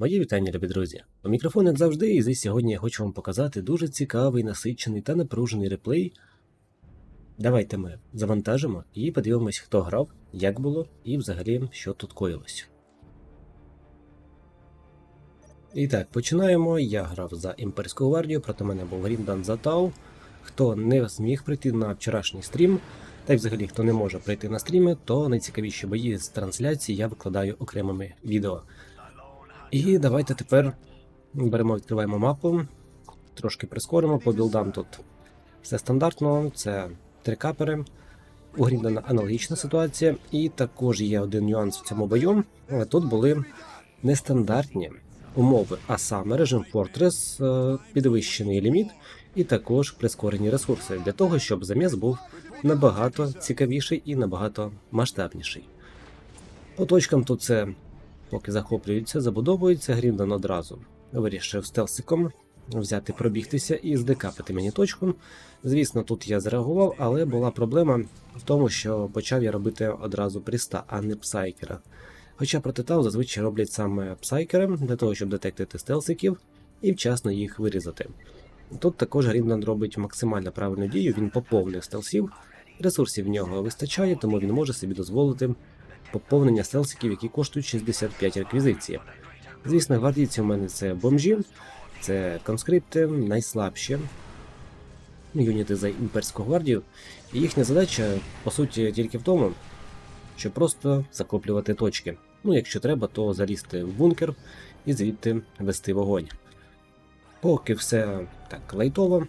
Мої вітання, любі друзі. У мікрофон, як завжди, і здесь сьогодні я хочу вам показати дуже цікавий, насичений та напружений реплей. Давайте ми завантажимо і подивимось, хто грав, як було і взагалі що тут коїлось. І так, починаємо. Я грав за імперську гвардію, проти мене був Гріндан Затау. Хто не зміг прийти на вчорашній стрім, та й взагалі хто не може прийти на стріми, то найцікавіші бої з трансляції я викладаю окремими відео. І давайте тепер беремо, відкриваємо мапу, трошки прискоримо по білдам тут. Все стандартно, це три капери. У Гріндана аналогічна ситуація, і також є один нюанс в цьому бою. Тут були нестандартні умови, а саме режим Fortress, е, підвищений ліміт, і також прискорені ресурси для того, щоб заміс був набагато цікавіший і набагато масштабніший. По точкам тут це поки захоплюються, забудовуються, Гріндан одразу вирішив стелсиком взяти, пробігтися і здекапити мені точку. Звісно, тут я зреагував, але була проблема в тому, що почав я робити одразу пріста, а не псайкера. Хоча проти зазвичай роблять саме псайкери для того, щоб детектити стелсиків і вчасно їх вирізати. Тут також Гріндан робить максимально правильну дію, він поповнив стелсів, ресурсів в нього вистачає, тому він може собі дозволити поповнення стелсиків, які коштують 65 реквізиції. Звісно, гвардійці у мене це бомжі, це конскрипти, найслабші юніти за імперську гвардію. І їхня задача, по суті, тільки в тому, щоб просто захоплювати точки. Ну, якщо треба, то залізти в бункер і звідти вести вогонь. Поки все так лайтово,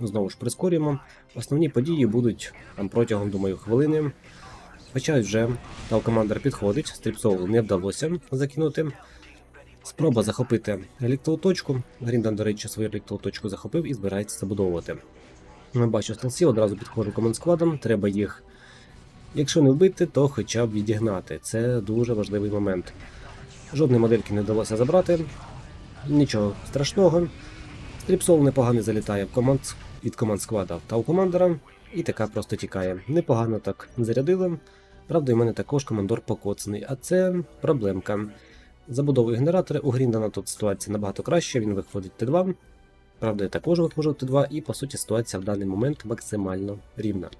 знову ж прискорюємо. Основні події будуть там протягом, думаю, хвилини. Хоча вже Тау командир підходить, стріпсову не вдалося закинути. Спроба захопити електрову точку. Гріндан, до речі, свою електрову точку захопив і збирається забудовувати. Ми бачу стелсів, одразу підходжу команд складом, треба їх, якщо не вбити, то хоча б відігнати. Це дуже важливий момент. Жодної модельки не вдалося забрати, нічого страшного. Стріпсол непогано залітає в команд від команд сквада та у командора, і така просто тікає. Непогано так зарядили. Правда, у мене також командор покоцаний, а це проблемка. Забудовую генератори. У Гріндана тут ситуація набагато краще, він виходить Т2. Правда, я також виходжу в Т2, і по суті ситуація в даний момент максимально рівна.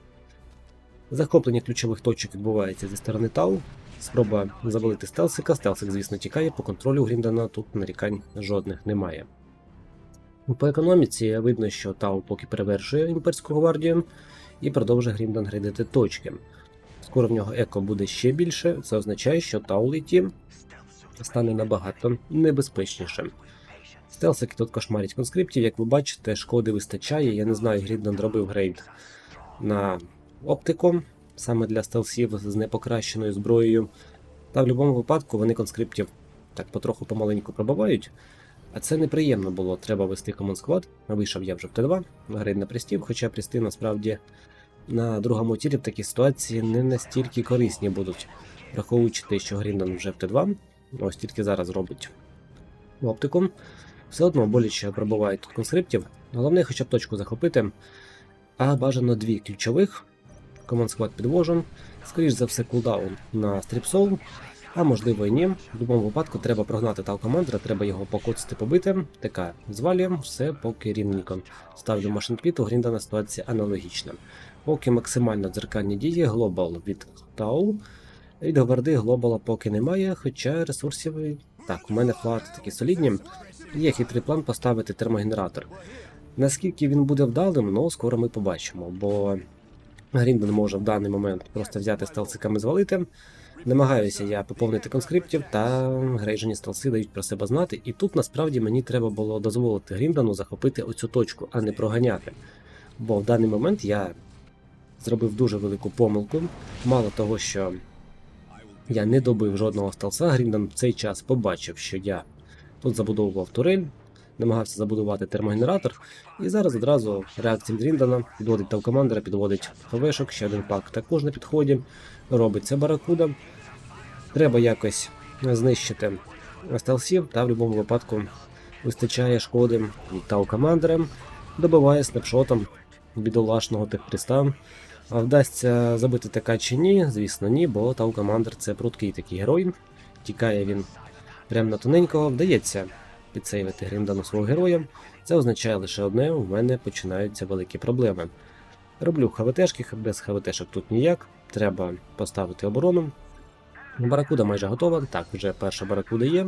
Захоплення ключових точок відбувається зі сторони Тау. Спроба завалити стелсика. Стелсик, звісно, тікає, по контролю Гріндана тут нарікань жодних немає. По економіці видно, що Тау поки перевершує імперську гвардію і продовжує Гріндан гридити точки. Скоро в нього еко буде ще більше, це означає, що Тауліті стане набагато небезпечнішим. Стелсики тут кошмарять конскриптів, як ви бачите, шкоди вистачає. Я не знаю, Гріддан робив грейд на оптику, саме для стелсів з непокращеною зброєю. Та в будь-якому випадку вони конскриптів так потроху помаленьку пробивають. А це неприємно було, треба вести команд сквад. Вийшов я вже в Т2, грейд на пристів, хоча присти насправді на другому тірі в такій ситуації не настільки корисні будуть, враховуючи те, що Гріндан вже в Т2, ось тільки зараз робить оптику. Все одно боляче пробувають тут конскриптів. Головне хоча б точку захопити, а бажано дві ключових. Команд склад підвожен. Скоріш за все, кулдаун на стріпсол, а можливо і ні. В будь-якому випадку треба прогнати тал командира, треба його покоцати побити. Така звалюємо, все поки рівненько. Ставлю машинпіту, Гріндана ситуація аналогічна. Поки максимально дзеркальні дії, глобал від Тау. Від гварди глобала поки немає, хоча ресурсів. Так, у мене флати такі солідні. Є хитрий план поставити термогенератор. Наскільки він буде вдалим, ну скоро ми побачимо, бо Грінден може в даний момент просто взяти стелсиками звалити. Намагаюся я поповнити конскриптів, та грейжені стелси дають про себе знати. І тут насправді мені треба було дозволити Гріндану захопити оцю точку, а не проганяти. Бо в даний момент я зробив дуже велику помилку. Мало того, що я не добив жодного стелса, Гріндан в цей час побачив, що я тут забудовував турель, намагався забудувати термогенератор, і зараз одразу реакція від Гріндана підводить тавкомандера, підводить ФВшок, ще один пак також на підході. Робиться баракуда. Треба якось знищити стелсів, та в будь-якому випадку вистачає шкоди від тау-командера, добиває снапшотом бідолашного техпріста. Вдасться забити така чи ні? Звісно, ні, бо Тау Командер це пруткий такий герой. Тікає він Прямо на тоненького вдається підсейвити Гріндану свого героя. Це означає лише одне: у мене починаються великі проблеми. Роблю ХВТшки, без ХВТшок тут ніяк. Треба поставити оборону. Баракуда майже готова. Так, вже перша баракуда є.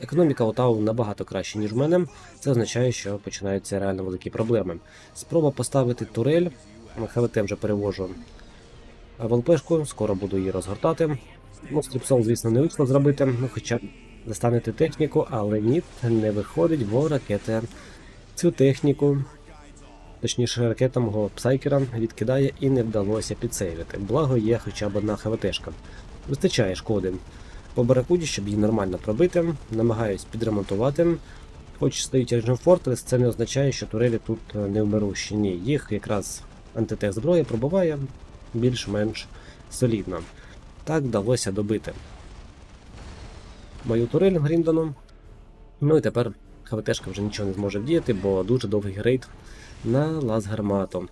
Економіка Отау набагато краще, ніж в мене. Це означає, що починаються реально великі проблеми. Спроба поставити турель. ХВТ вже перевожу в ЛПшку, скоро буду її розгортати. Ну, стріпсол, звісно, не вийшло зробити, ну хоча б застанете техніку, але ні, не виходить, бо ракета цю техніку, точніше, ракета мого псайкера відкидає і не вдалося підсейвити. Благо є хоча б одна ХВТшка. Вистачає шкоди по баракуді, щоб її нормально пробити. Намагаюсь підремонтувати. Хоч стоїть режим Fortress, це не означає, що турелі тут е, не вмирущі. Ні, їх якраз антитех зброя пробиває більш-менш солідно. Так вдалося добити мою турель Гріндану. Ну і тепер ХВТшка вже нічого не зможе вдіяти, бо дуже довгий рейд на лаз гармату.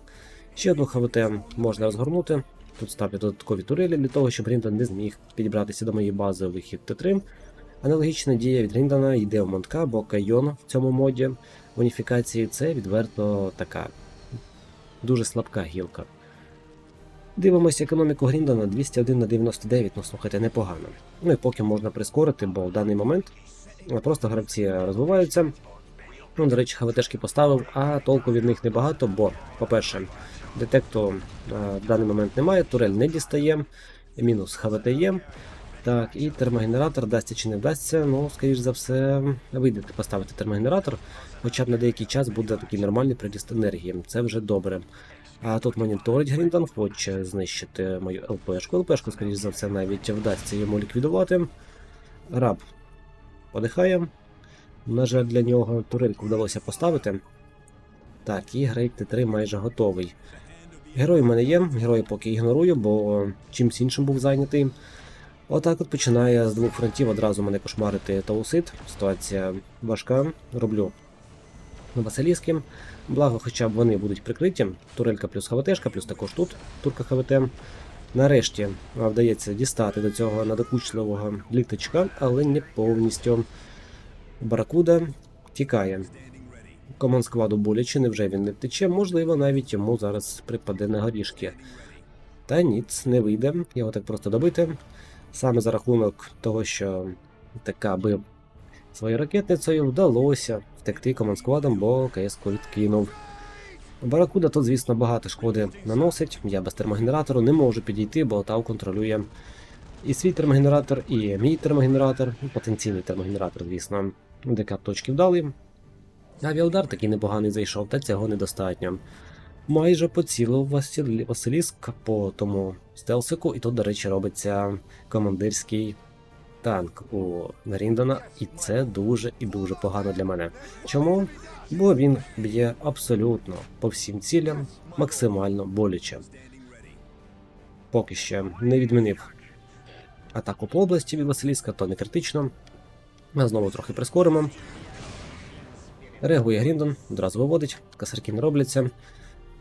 Ще одну ХВТ можна розгорнути. Тут ставлю додаткові турелі для того, щоб Гріндан не зміг підібратися до моєї бази вихід Т3. Аналогічна дія від Гріндана йде в Монтка, бо Кайон в цьому моді уніфікації це відверто така дуже слабка гілка. Дивимося економіку Гріндана 201 на 99, ну слухайте, непогано. Ну і поки можна прискорити, бо в даний момент просто гравці розвиваються. Ну, до речі, ХВТшки поставив, а толку від них небагато, бо, по-перше, детекту в даний момент немає, турель не дістає, мінус ХВТ є. Так, і термогенератор дасться чи не вдасться, ну, скоріш за все, вийде поставити термогенератор, хоча б на деякий час буде такий нормальний приріст енергії. Це вже добре. А тут моніторить Гріндан, хоче знищити мою ЛПшку. ЛПшку, скоріш за все, навіть вдасться йому ліквідувати. Раб подихає. На жаль, для нього турельку вдалося поставити. Так, і Грейт Т3 майже готовий. Герой в мене є, герої поки ігнорую, бо чимсь іншим був зайнятий. Отак от починає з двох фронтів одразу мене кошмарити Таусит. Ситуація важка. Роблю Василіски. Благо, хоча б вони будуть прикриті. Турелька плюс ХВТшка, плюс також тут турка ХВТ. Нарешті вдається дістати до цього надокучливого літачка, але не повністю. Баракуда тікає. Команд складу боляче, невже він не втече, можливо, навіть йому зараз припаде на горішки. Та ніц, не вийде, його так просто добити. Саме за рахунок того, що така бив своєю ракетницею, вдалося втекти команд складом, бо КС відкинув. Баракуда тут, звісно, багато шкоди наносить. Я без термогенератору не можу підійти, бо Тау контролює і свій термогенератор, і мій термогенератор, ну, потенційний термогенератор, звісно. Декап точки вдали. Авіаудар такий непоганий зайшов, та цього недостатньо. Майже поцілив. Василіск по тому стелсику, і тут, до речі, робиться командирський танк у Гріндона, і це дуже і дуже погано для мене. Чому? Бо він б'є абсолютно по всім цілям, максимально боляче. Поки ще не відмінив атаку по області від Василіска, то не критично. Ми знову трохи прискоримо. Реагує Гріндон, одразу виводить, касарки не робляться.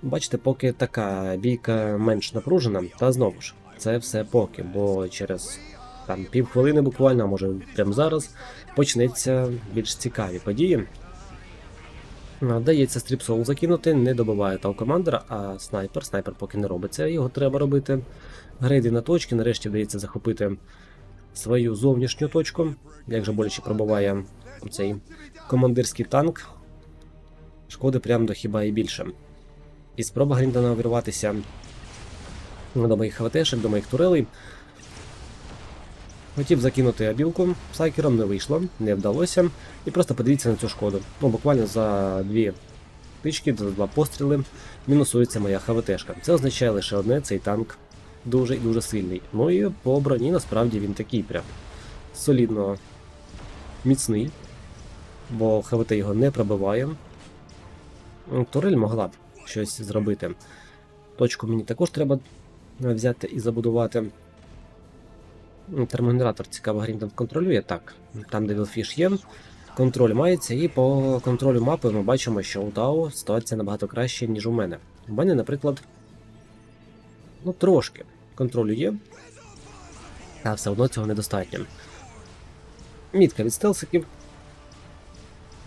Бачите, поки така бійка менш напружена, та знову ж, це все поки, бо через там півхвилини буквально, а може прямо зараз, почнеться більш цікаві події. Дається стріпсол закинути, не добиває там командира, а снайпер. Снайпер поки не робиться, його треба робити. Грейди на точки, нарешті вдається захопити свою зовнішню точку. Як же боляче пробиває цей командирський танк. Шкоди прям до хіба і більше. І спроба Гріндона увірватися до моїх ХВТшек, до моїх турелей. Хотів закинути абілку псайкером, не вийшло, не вдалося. І просто подивіться на цю шкоду. Ну, буквально за дві тички, за два постріли мінусується моя ХВТшка. Це означає лише одне, цей танк дуже і дуже сильний. Ну і по броні насправді він такий прям солідно міцний, бо ХВТ його не пробиває. Турель могла б щось зробити. Точку мені також треба взяти і забудувати. Термогенератор цікаво Гріндон контролює так. Там, де Вілфіш є, контроль мається, і по контролю мапи ми бачимо, що у Тау ситуація набагато краще, ніж у мене. У мене, наприклад, ну трошки контролю є, а все одно цього недостатньо. Мітка від стелсиків.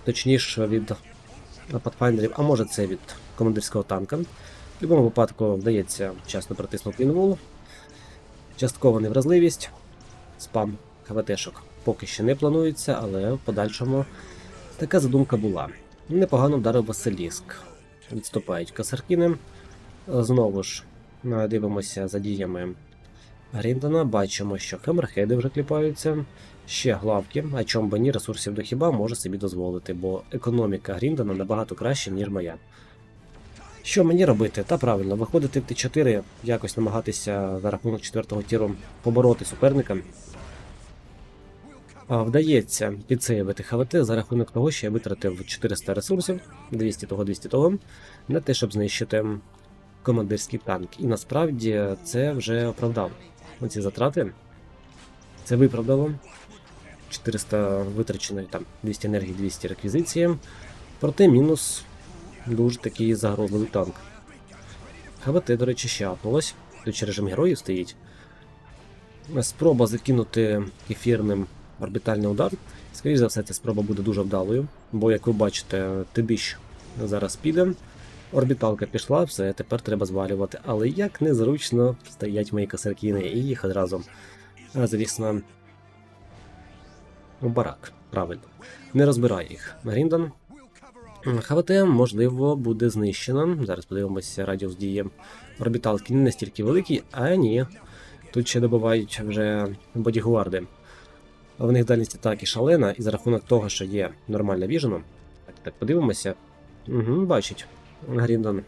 Точніше від патфайндерів, а може це від командирського танка. В будь-якому випадку вдається вчасно протиснути інвул. Часткова невразливість. Спам ХВТшок поки що не планується, але в подальшому така задумка була. Непогано вдарив Василіск. Відступають касаркіни. Знову ж дивимося за діями Гріндона. Бачимо, що хамерхеди вже кліпаються. Ще главки, а чом би ні, ресурсів до хіба може собі дозволити, бо економіка Гріндона набагато краща, ніж моя. Що мені робити? Та правильно, виходити в Т4, якось намагатися за рахунок 4 тіру побороти суперника. А, Вдається підсейвити ХВТ за рахунок того, що я витратив 400 ресурсів, 200 того, 200 того, на те, щоб знищити командирський танк. І насправді це вже оправдало. Оці затрати. Це виправдало. 400 витрачено, там 200 енергії, 200 реквізиції. Проте мінус дуже такий загрозливий танк. ХВТ, до речі, ще апнулось. Тут режим героїв стоїть. Спроба закинути ефірним орбітальний удар. Скоріше за все, ця спроба буде дуже вдалою, бо, як ви бачите, Тибіщ зараз піде. Орбіталка пішла, все, тепер треба звалювати. Але як незручно стоять мої косаркіни і їх одразу, звісно, барак. Правильно. Не розбирає їх. Гріндан. ХВТ, можливо, буде знищено. Зараз подивимося радіус дії орбіталки не настільки великий, а ні. Тут ще добувають вже бодігуарди. В них дальність атаки шалена, і за рахунок того, що є нормальна віжена. Так, так подивимося. Угу, Бачить Гріндон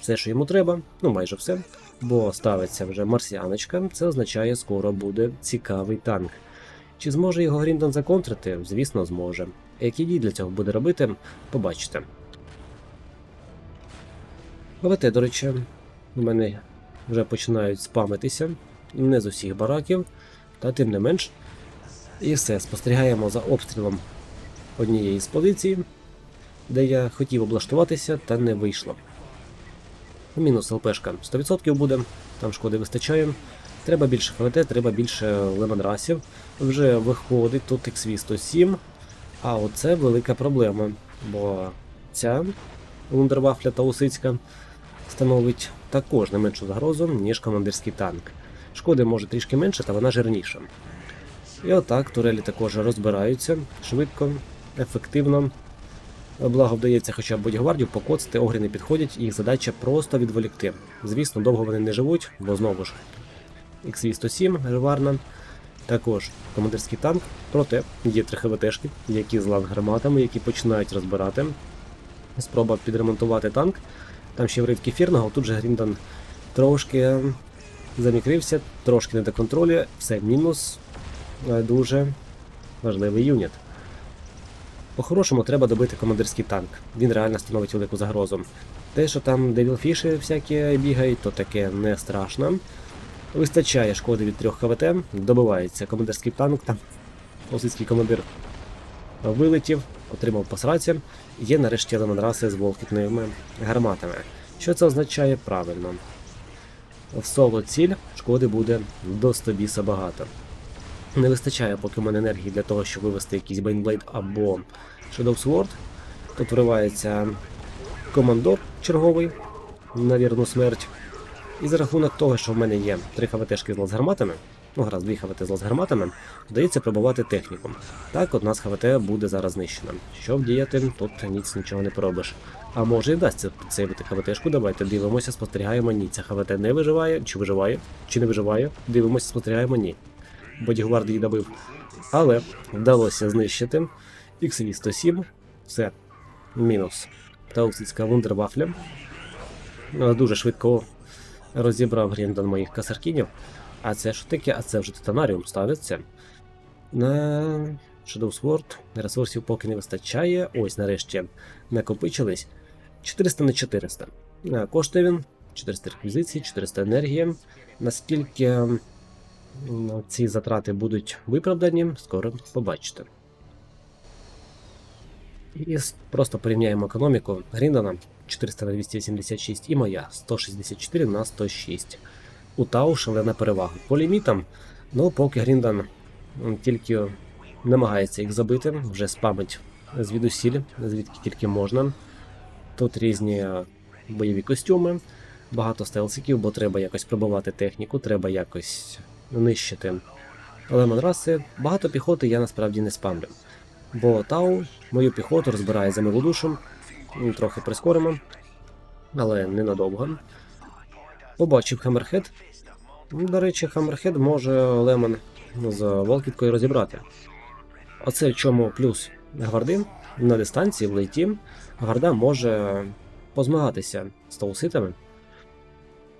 все, що йому треба, ну майже все. Бо ставиться вже марсіаночка, це означає, скоро буде цікавий танк. Чи зможе його Гріндон законтрити? Звісно, зможе. Які дії для цього буде робити, побачите. ПВТ, до речі, у мене вже починають спамитися не з усіх бараків, та тим не менш. І все, спостерігаємо за обстрілом однієї з позицій, де я хотів облаштуватися, та не вийшло. Мінус ЛПшка 100% буде, там шкоди вистачає. Треба більше ХВТ, треба більше лемонрасів. Вже виходить тут XV107. А оце велика проблема, бо ця Лундервафля та Усицька становить також не меншу загрозу, ніж командирський танк. Шкоди може трішки менше, та вона жирніша. І отак турелі також розбираються швидко, ефективно. Благо вдається хоча б бодігвардів покоцати, огрі не підходять, їх задача просто відволікти. Звісно, довго вони не живуть, бо знову ж XV-107 реварна, також командирський танк, проте є три ХВТшки, які з гарматами, які починають розбирати. Спроба підремонтувати танк. Там ще врив кефірного, тут же Гріндан трошки замікрився, трошки не до контролю, все мінус. Е, Дуже важливий юніт. По-хорошому треба добити командирський танк. Він реально становить велику загрозу. Те, що там девілфіші всякі бігають, то таке не страшно. Вистачає шкоди від трьох ХВТ, добивається командирський танк, там російський командир вилетів, отримав посраці. Є нарешті лемонраси з волкітними гарматами. Що це означає правильно? В соло ціль шкоди буде до 100 біса багато. Не вистачає поки в мене енергії для того, щоб вивести якийсь Бейнблейд або Shadow Sword. Тут вривається командор черговий на вірну смерть. І за рахунок того, що в мене є 3 ХВТшки з гарматами, ну гаразд, 2 ХВТ з гарматами, вдається пробувати техніку. Так, одна з ХВТ буде зараз знищена. Щоб діяти, тут ніц нічого не поробиш. А може і вдасться підсейвити ХВТшку, давайте дивимося, спостерігаємо, ні. Ця ХВТ не виживає, чи виживає, чи не виживає. Дивимося, спостерігаємо, ні. Бодігвард її добив. Але вдалося знищити. XV-107, все, мінус. Таусицька вундервафля. Дуже швидко розібрав Гріндон моїх касаркінів. А це що таке? А це вже титанаріум ставиться. На Shadow Sword ресурсів поки не вистачає. Ось нарешті накопичились. 400 на 400. А, Коштує він 400 реквізицій, 400 енергії. Наскільки ці затрати будуть виправдані, скоро побачите. І просто порівняємо економіку Гріндона 400 на 276 і моя 164 на 106. У Тау шалена перевага. По лімітам, ну поки Гріндан тільки намагається їх забити, вже спамить звідусіль, звідки тільки можна. Тут різні бойові костюми, багато стелсиків, бо треба якось пробивати техніку, треба якось нищити лемон раси. Багато піхоти я насправді не спамлю. Бо Тау мою піхоту розбирає за милодушем, трохи прискоримо, але ненадовго. Побачив Хаммерхед. До речі, Хаммерхед може Лемон з Волкіткою розібрати. Оце в чому плюс Гвардин на дистанції в лейті. Гварда може позмагатися з тауситами.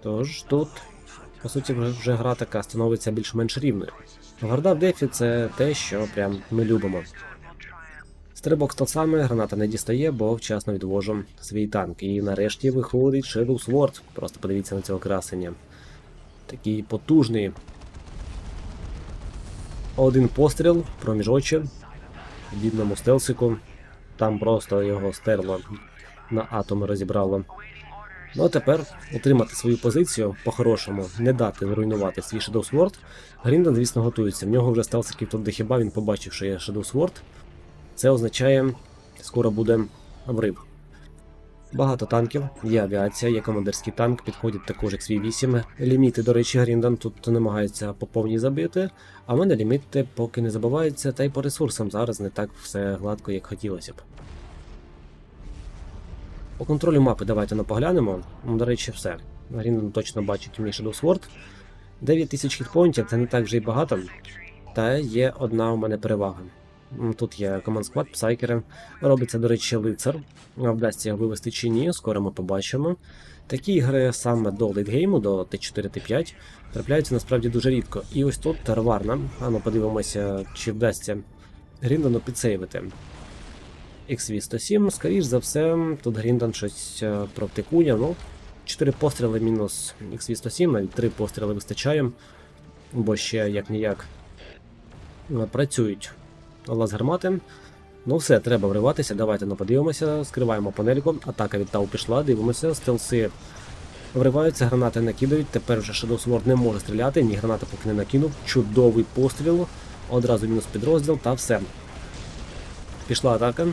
Тож тут, по суті, вже, гра така становиться більш-менш рівною. Гварда в дефі це те, що прям ми любимо. Стрибок з толсами граната не дістає, бо вчасно відвожу свій танк. І нарешті виходить Shadow Sword. Просто подивіться на цього красення. Такий потужний. Один постріл, проміж очі, бідному стелсику. Там просто його стерло на атоми розібрало. Ну а тепер утримати свою позицію по-хорошому, не дати зруйнувати свій Shadow Sword. Гріндон, звісно, готується. В нього вже стелсиків тут дохіба, він побачив, що є Shadow Sword. Це означає, скоро буде врив. Багато танків, є авіація, є командирський танк, підходять також XV-8. Ліміти, до речі, Гріндан тут намагається по повній забити, а в мене ліміти поки не забуваються, та й по ресурсам зараз не так все гладко, як хотілося б. По контролю мапи давайте ну, поглянемо. Ну, До речі, все. Гріндан точно бачить мій Shadow Sword. 9000 хітпоінтів це не так вже й багато. Та є одна у мене перевага. Тут є команд склад, псайкери. Робиться, до речі, лицар. Вдасться його вивести чи ні, скоро ми побачимо. Такі ігри саме до лейтгейму, до Т4, Т5, трапляються насправді дуже рідко. І ось тут Тарварна. Ану, подивимося, чи вдасться Гріндану підсейвити. XV107, скоріш за все, тут Гріндан щось е, провтикує. Ну, 4 постріли мінус XV107, навіть 3 постріли вистачає, бо ще як ніяк працюють лаз-гармати. Ну все, треба вриватися. Давайте ну, скриваємо панельку. Атака від Тау пішла, дивимося, стелси вриваються, гранати накидають. Тепер вже Shadow Sword не може стріляти, ні граната поки не накинув. Чудовий постріл. Одразу мінус підрозділ та все. Пішла атака.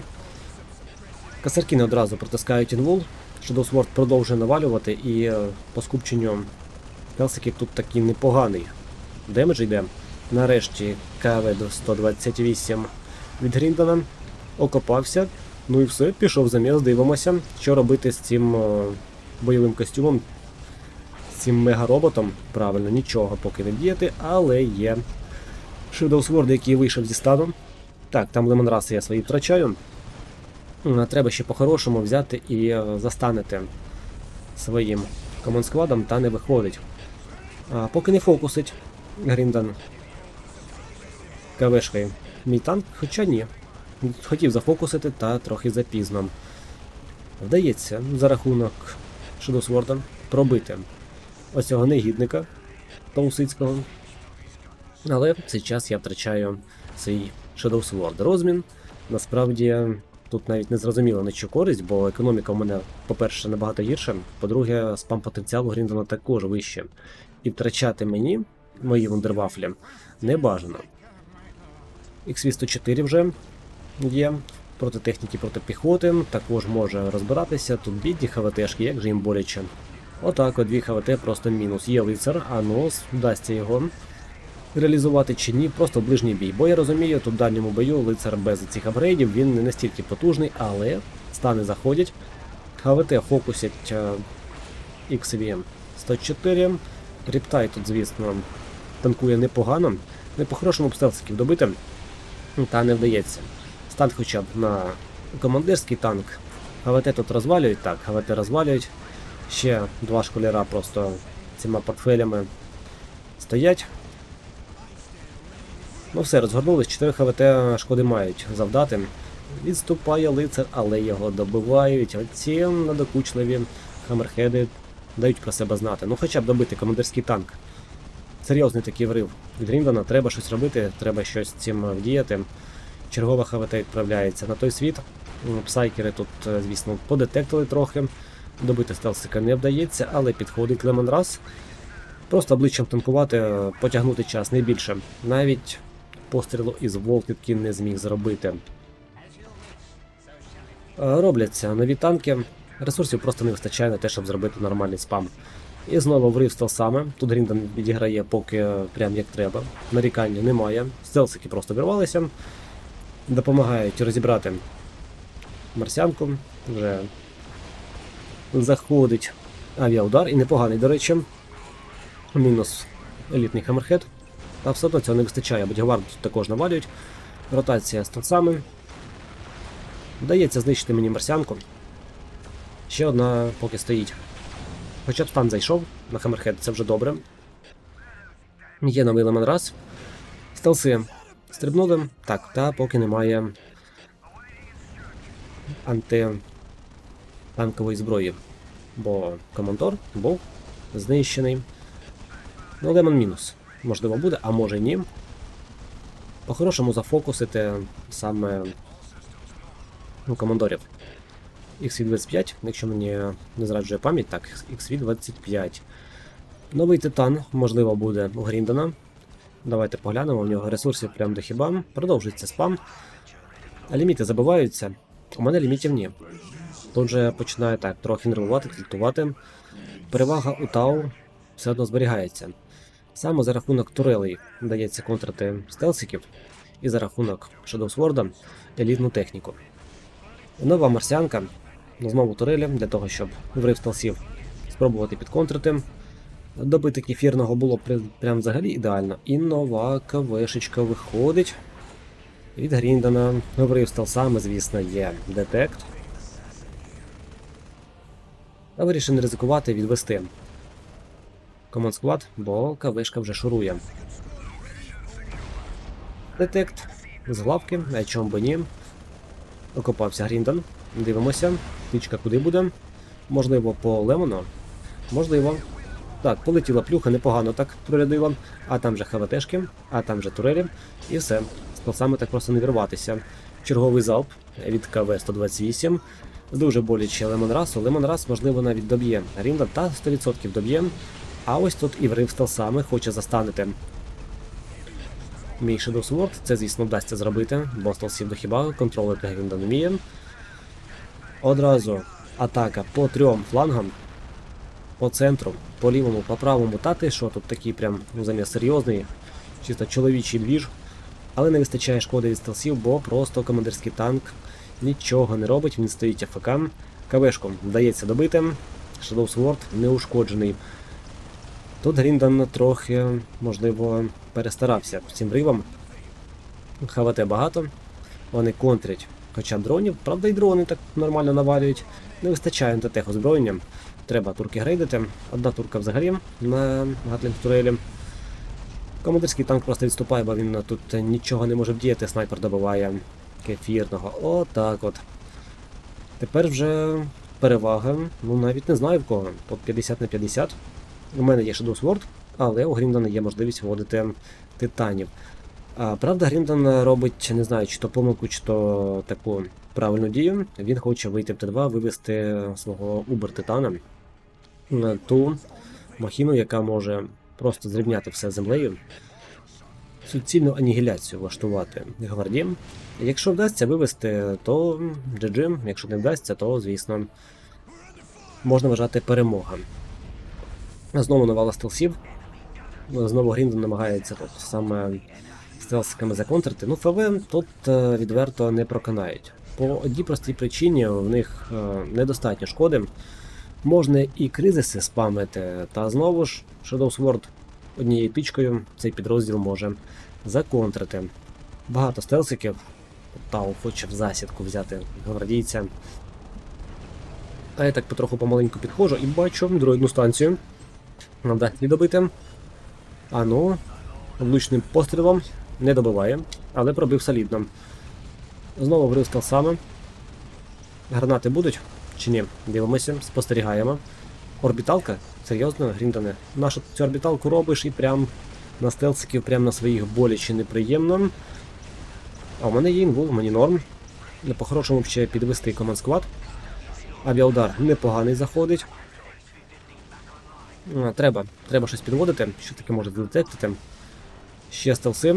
Касаркіни одразу протискають інвул. Shadow Sword продовжує навалювати і е, по скупченню Келсиків тут такий непоганий. Демедж йде. Нарешті КВ-128 від Гріндона. Окопався. Ну і все, пішов заміс, дивимося, що робити з цим е, бойовим костюмом, з цим мегароботом. Правильно, нічого поки не діяти, але є Sword, який вийшов зі стану. Так, там лемонраси я свої втрачаю. Треба ще по-хорошому взяти і е, застанити своїм командскладом, та не виходить. А, поки не фокусить Гріндан КВшкою мій танк, хоча ні. Хотів зафокусити, та трохи запізно. Вдається за рахунок Шедосворда пробити оцього негідника Таусицького. Але в цей час я втрачаю Shadow Sword розмін. Насправді тут навіть не зрозуміло на що користь, бо економіка в мене, по-перше, набагато гірша, по-друге, спам потенціал у Гріндона також вище. І втрачати мені мої вундервафлі не бажано. XV-104 вже є проти техніки, проти піхоти, також може розбиратися. Тут бідні ХВТшки, як же їм боляче. Отак, от дві ХВТ просто мінус. Є лицар, а ну вдасться його реалізувати чи ні, просто ближній бій. Бо я розумію, тут в дальньому бою лицар без цих апгрейдів, він не настільки потужний, але стани заходять. ХВТ фокусять XVM 104. Ріптай тут, звісно, танкує непогано. Не по-хорошому б стелсиків добити, та не вдається. Стан хоча б на командирський танк. ГВТ тут розвалюють, так, ГВТ розвалюють. Ще два школяра просто цими портфелями стоять. Ну все, розгорнулись, 4 ХВТ шкоди мають завдати. Відступає лицар, але його добивають. Оці надокучливі хамерхеди дають про себе знати. Ну хоча б добити командирський танк. Серйозний такий врив від Ріндона, треба щось робити, треба щось цим вдіяти. Чергова ХВТ відправляється на той світ. Псайкери тут, е, звісно, подетектили трохи. Добити стелсика не вдається, але підходить Лемон Раз. Просто обличчям танкувати, е, потягнути час не більше. Навіть пострілу із Волкітки не зміг зробити. Е, Робляться нові танки. Ресурсів просто не вистачає на те, щоб зробити нормальний спам. І знову врив стелсами. Тут Гріндон відіграє поки прям як треба. Нарікання немає. Стелсики просто вирвалися. Допомагають розібрати марсіанку. Вже заходить авіаудар і непоганий, до речі. Мінус елітний хамерхед. Та все одно цього не вистачає, бо Гевард також навалюють. Ротація з стелсами. Вдається знищити мені марсіанку. Ще одна поки стоїть. Хоча б стан зайшов на Хаммерхед, це вже добре. Є новий Лемонраз. Стелси стрибнули. Так, та поки немає антитанкової зброї. Бо командор був знищений. Ну, Лемон мінус. Можливо, буде, а може ні. По-хорошому зафокусити саме ну, командорів. XV25, якщо мені не зраджує пам'ять, так, XV25. Новий титан, можливо, буде у Гріндона. Давайте поглянемо, у нього ресурсів прям до хіба. Продовжується спам. Ліміти забиваються. У мене лімітів ні. Тут же починає так, трохи нервувати, тільтувати. Перевага у Тау все одно зберігається. Саме за рахунок турелей вдається контрити стелсиків, і за рахунок Shadow елітну техніку. Нова марсіанка, знову турелі, для того, щоб врив стелсів спробувати підконтрити. Добити кефірного було прям взагалі ідеально. І нова КВшечка виходить. Від Гріндона. Врив стелсами, звісно, є детект. Та вирішив не ризикувати відвести команд склад, бо КВшка вже шурує. Детект з главки, а чому би ні. Окопався Гріндон. Дивимося. Птичка куди буде. Можливо, по Лемону. Можливо. Так, полетіла плюха, непогано так прорядила. А там же ХВТшки, а там же турелі. І все. З полсами так просто не вірватися. Черговий залп від КВ-128. Дуже боляче Лемонрасу. Лемонрас, можливо, навіть доб'є Гріндон, та 100% доб'є. А ось тут і врив стелсами хоче застанити Мій Shadow Sword, це, звісно, вдасться зробити, бо стелсів до хіба, контролити Грінда не вміє. Одразу атака по трьом флангам, по центру, по лівому, по правому. Та ти що тут такий прям ну, заміс серйозний, чисто чоловічий двіж. Але не вистачає шкоди від стелсів, бо просто командирський танк нічого не робить, він стоїть АФК. КВшку вдається добити. Shadow Sword неушкоджений. Тут Гріндан трохи, можливо, перестарався цим ривом. ХВТ багато. Вони контрять хоча дронів. Правда, і дрони так нормально навалюють. Не вистачає НТТ озброєння. Треба турки грейдити. Одна турка взагалі на Гатлінг турелі. Командирський танк просто відступає, бо він тут нічого не може вдіяти. Снайпер добиває кефірного. Отак от. Тепер вже перевага. Ну навіть не знаю в кого. По 50 на 50. У мене є Shadow Sword, але у Гріндона є можливість вводити титанів. Правда, Гріндон робить, не знаю, чи то помилку, чи то таку правильну дію. Він хоче вийти в Т2, вивести свого Убер Титана на ту махіну, яка може просто зрівняти все землею. Суцільну анігіляцію влаштувати гвардії. Якщо вдасться вивести, то GG, якщо не вдасться, то звісно можна вважати перемога. Знову навала стелсів. Знову Гріндон намагається тут саме стелсиками законтрити. Ну, ФВ тут е, відверто не проконають. По одній простій причині в них е, недостатньо шкоди. Можна і кризиси спамити, та знову ж Shadow Sword однією тичкою цей підрозділ може законтрити. Багато стелсиків. Тау хоче в засідку взяти гвардійця. А я так потроху помаленьку підходжу і бачу дроїдну станцію. Нам дасть добити. А ну, влучним пострілом не добиває, але пробив солідно. Знову врив стелсами. Гранати будуть чи ні? Дивимося, спостерігаємо. Орбіталка? Серйозно, Гріндоне? Нашу цю орбіталку робиш і прям на стелсиків, прям на своїх боляче неприємно. А у мене є інвул, мені норм. Не по-хорошому ще підвести команд склад. Авіаудар непоганий заходить. Треба, треба щось підводити, що таке може задетектити. Ще стелси.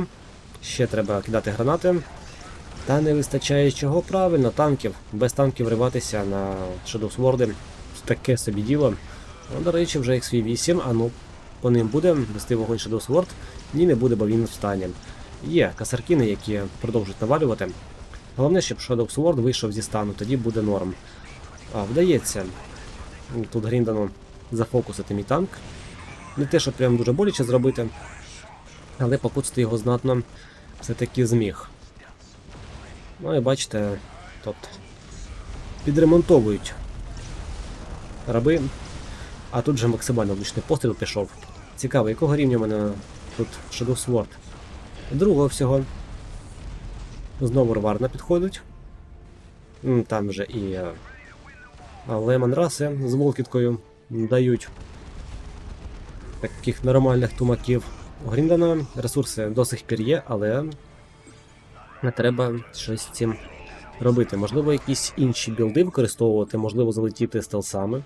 Ще треба кидати гранати. Та не вистачає чого правильно, танків. Без танків вриватися на Shadow Sword таке собі діло. Ну, до речі, вже XV8, а ну по ним буде вести вогонь Shadow Sword? Ні, не буде, бо він встане. Є касаркіни, які продовжують навалювати. Головне, щоб Shadow Sword вийшов зі стану, тоді буде норм. А, вдається тут Гріндану зафокусити мій танк. Не те, що прям дуже боляче зробити, але покуцати його знатно все-таки зміг. Ну і бачите, тобто підремонтовують раби, а тут же максимально влучний постріл пішов. Цікаво, якого рівня в мене тут Shadow Sword? Другого всього. Знову рварна підходить. Там вже і е, Лемон Раси з волкіткою дають таких нормальних тумаків. У Гріндана ресурси до сих пір є, але не треба щось з цим робити. Можливо, якісь інші білди використовувати, можливо, залетіти стелсами,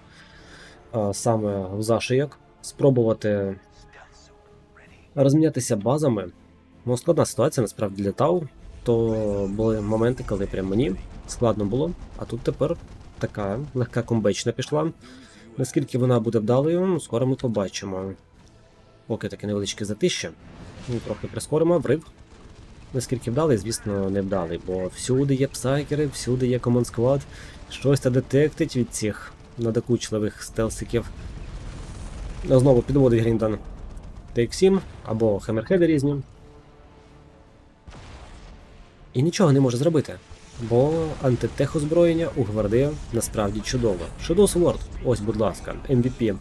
саме в зашияк, спробувати розмінятися базами. Ну, складна ситуація насправді для Тау. То були моменти, коли прям мені складно було, а тут тепер така легка комбечна пішла. Наскільки вона буде вдалою, скоро ми побачимо. Поки таке невеличке затище. Ну, Трохи прискоримо, врив. Наскільки вдалий, звісно, не вдалий, бо всюди є псайкери, всюди є команд склад, щось та детектить від цих надокучливих стелсиків. Знову підводить Гріндан TX7 або Хемерхеди різні. І нічого не може зробити. Бо антитехозброєння у гвардія насправді чудово. Shadow Sword, ось, будь ласка, MVP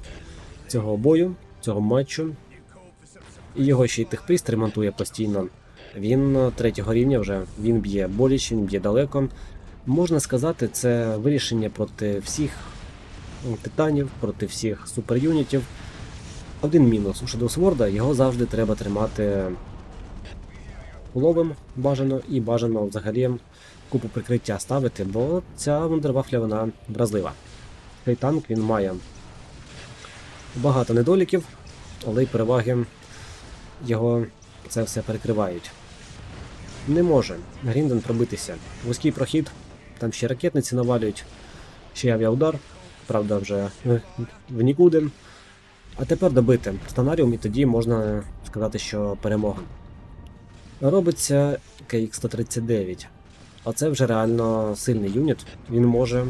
цього бою, цього матчу. І його ще й техприст ремонтує постійно. Він е, третього рівня вже, він б'є боляче, він б'є далеко. Можна сказати, це вирішення проти всіх титанів, проти всіх суперюнітів. Один мінус у Sword, його завжди треба тримати ловим бажано і бажано взагалі купу прикриття ставити, бо ця вундервафля вона вразлива. Цей танк він має багато недоліків, але й переваги його це все перекривають. Не може Грінден пробитися. Вузький прохід, там ще ракетниці навалюють, ще авіаудар, правда, вже е, в нікуди. А тепер добити станаріум, і тоді можна сказати, що перемога. Робиться KX-139. А це вже реально сильний юніт. Він може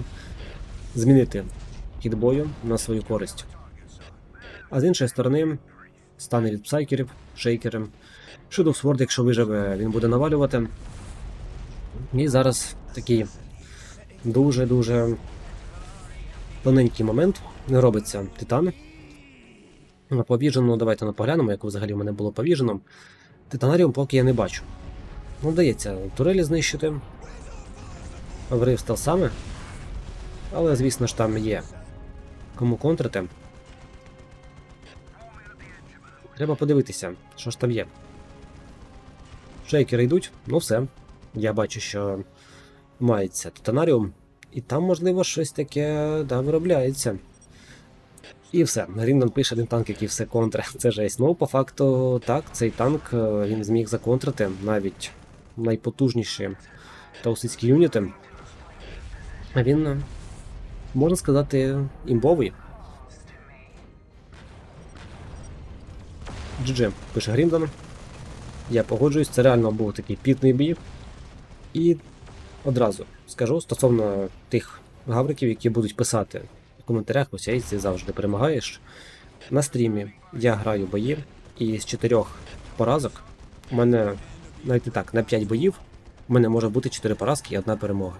змінити хід бою на свою користь. А з іншої сторони, стане від псайкерів. Shadow Sword, якщо виживе, він буде навалювати. І зараз такий дуже-дуже тоненький момент. Не робиться титан. На повіжену, давайте на поглянемо, як взагалі в мене було повіжено. Титанаріум поки я не бачу. Ну, вдається турелі знищити. Врив стелсами. Але, звісно ж, там є кому контрити. Треба подивитися, що ж там є. Шейкери йдуть, ну все. Я бачу, що мається титанаріум, і там, можливо, щось таке да, виробляється. І все. Гріндон пише один танк, який все контре. Це жесть. Ну, по факту, так, цей танк е, він зміг законтрити навіть найпотужніші таусицькі юніти. А він, е, можна сказати, імбовий. GG, пише Гріндон. Я погоджуюсь, це реально був такий пітний бій. І одразу скажу стосовно тих гавриків, які будуть писати в коментарях, ось я ти завжди перемагаєш. На стрімі я граю бої, і з чотирьох поразок у мене навіть не так, на 5 боїв у мене може бути 4 поразки і одна перемога.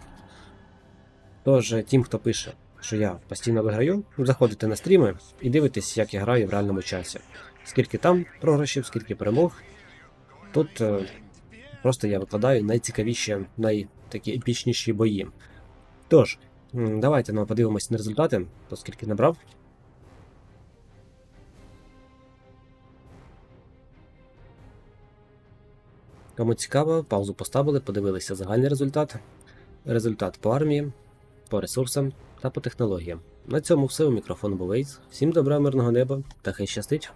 Тож, тим, хто пише, що я постійно виграю, заходите на стріми і дивитесь, як я граю в реальному часі. Скільки там програшів, скільки перемог. Тут е, просто я викладаю найцікавіші, найтакі епічніші бої. Тож, давайте ну, подивимось на результати, то скільки набрав. Кому цікаво, паузу поставили, подивилися загальний результат. Результат по армії, по ресурсам та по технологіям. На цьому все. У мікрофон був Ейс. Всім добра, мирного неба та хай щастить!